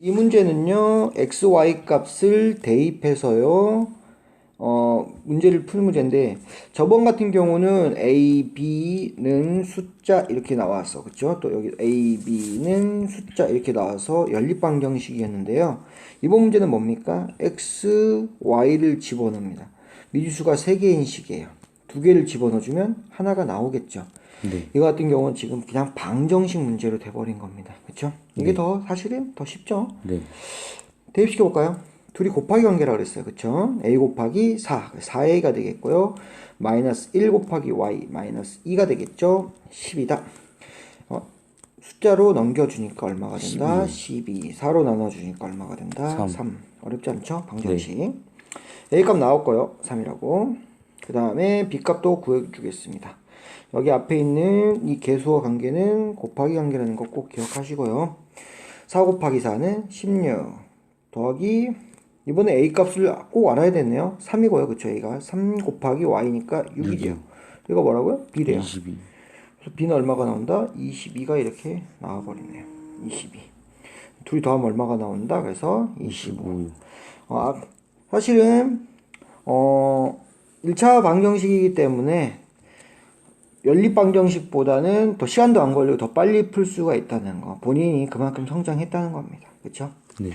이 문제는요, x, y 값을 대입해서요, 어, 문제를 푸는 문제인데, 저번 같은 경우는 a, b는 숫자 이렇게 나왔어. 그쵸? 또 여기 a, b는 숫자 이렇게 나와서 연립방정식이었는데요. 이번 문제는 뭡니까? x, y를 집어넣습니다. 미지수가 3개인 식이에요. 두 개를 집어넣어주면 하나가 나오겠죠. 네. 이거 같은 경우는 지금 그냥 방정식 문제로 돼버린 겁니다. 그쵸? 이게 더 사실은 더 쉽죠? 네. 대입시켜 볼까요? 둘이 곱하기 관계라 그랬어요. 그쵸? a 곱하기 4, 4a가 되겠고요. 마이너스 1 곱하기 y, 마이너스 2가 되겠죠? 10이다. 어, 숫자로 넘겨주니까 얼마가 된다? 12. 4로 나눠주니까 얼마가 된다? 3. 삼. 어렵지 않죠? 방정식. a 값 나올 거요. 3이라고. 그 다음에 b 값도 구해주겠습니다. 여기 앞에 있는 이 계수와 관계는 곱하기 관계라는 거 꼭 기억하시고요. 4 곱하기 4는 16 더하기 이번에 a 값을 꼭 알아야 되네요. 3이고요. 그쵸? a가 3 곱하기 y니까 6이죠. 이거 뭐라고요? b래요. 22. 그래서 b는 얼마가 나온다? 22가 이렇게 나와버리네요. 22. 둘이 더하면 얼마가 나온다? 그래서 25. 5. 어, 아, 사실은 어 1차 방정식이기 때문에 연립 방정식보다는 더 시간도 안 걸리고 더 빨리 풀 수가 있다는 거. 본인이 그만큼 성장했다는 겁니다. 그렇죠? 네.